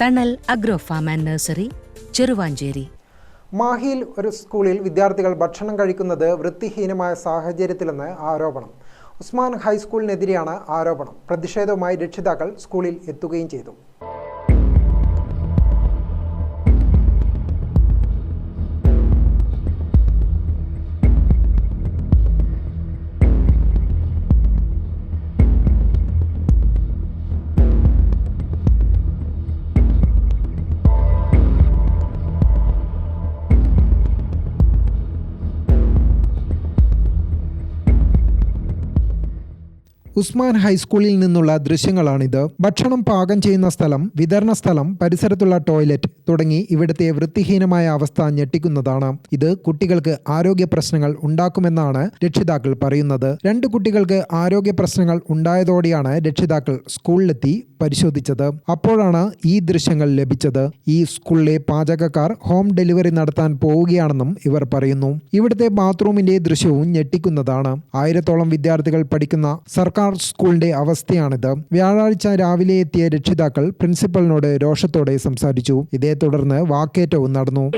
Thanal agro farm and nursery Cheruvanchery. മാഹിയിൽ ഒരു സ്കൂളിൽ വിദ്യാർത്ഥികൾ ഭക്ഷണം കഴിക്കുന്നത് വൃത്തിഹീനമായ സാഹചര്യത്തിലെന്ന് ആരോപണം. ഉസ്മാൻ ഹൈസ്കൂളിനെതിരെയാണ് ആരോപണം. പ്രതിഷേധവുമായി രക്ഷിതാക്കൾ സ്കൂളിൽ എത്തുകയും ചെയ്തു. ഉസ്മാൻ ഹൈസ്കൂളിൽ നിന്നുള്ള ദൃശ്യങ്ങളാണിത്. ഭക്ഷണം പാകം ചെയ്യുന്ന സ്ഥലം വിതരണ സ്ഥലം പരിസരത്തുള്ള ടോയ്ലറ്റ് തുടങ്ങി ഇവിടുത്തെ വൃത്തിഹീനമായ അവസ്ഥ ഞെട്ടിക്കുന്നതാണ്. ഇത് കുട്ടികൾക്ക് ആരോഗ്യ പ്രശ്നങ്ങൾ ഉണ്ടാക്കുമെന്നാണ് രക്ഷിതാക്കൾ പറയുന്നത്. രണ്ട് കുട്ടികൾക്ക് ആരോഗ്യ പ്രശ്നങ്ങൾ ഉണ്ടായതോടെയാണ് രക്ഷിതാക്കൾ സ്കൂളിലെത്തി പരിശോധിച്ചത്. അപ്പോഴാണ് ഈ ദൃശ്യങ്ങൾ ലഭിച്ചത്. ഈ സ്കൂളിലെ പാചകക്കാർ ഹോം ഡെലിവറി നടത്താൻ പോവുകയാണെന്നും ഇവർ പറയുന്നു. ഇവിടുത്തെ ബാത്റൂമിന്റെ ദൃശ്യവും ഞെട്ടിക്കുന്നതാണ്. ആയിരത്തോളം വിദ്യാർത്ഥികൾ പഠിക്കുന്ന സർക്കാർ സ്കൂളിന്റെ അവസ്ഥയാണിത്. വ്യാഴാഴ്ച രാവിലെ എത്തിയ രക്ഷിതാക്കൾ പ്രിൻസിപ്പലിനോട് രോഷത്തോടെ സംസാരിച്ചു. ഇതേ തുടർന്ന് വാക്കേറ്റവും നടന്നു.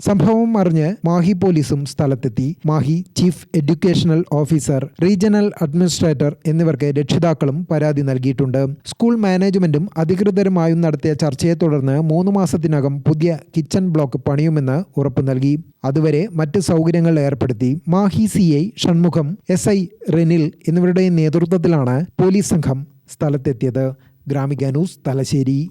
സംഭവം അറിഞ്ഞ് മാഹി പോലീസും സ്ഥലത്തെത്തി. Mahe chief educational officer regional administrator എന്നിവർക്ക് രക്ഷിതാക്കളും പരാതി നൽകിയിട്ടുണ്ട്. സ്കൂൾ മാനേജ്മെന്റും അധികൃതരുമായും നടത്തിയ ചർച്ചയെ തുടർന്ന് മൂന്ന് മാസത്തിനകം പുതിയ കിച്ചൺ ബ്ലോക്ക് പണിയുമെന്ന് ഉറപ്പു നൽകി. അതുവരെ മറ്റ് സൗകര്യങ്ങൾ ഏർപ്പെടുത്തി. Mahe C I Shanmugham S I Renil എന്നിവരുടെ നേതൃത്വത്തിലാണ് പോലീസ് സംഘം സ്ഥലത്തെത്തിയത്. Gramika news Thalassery.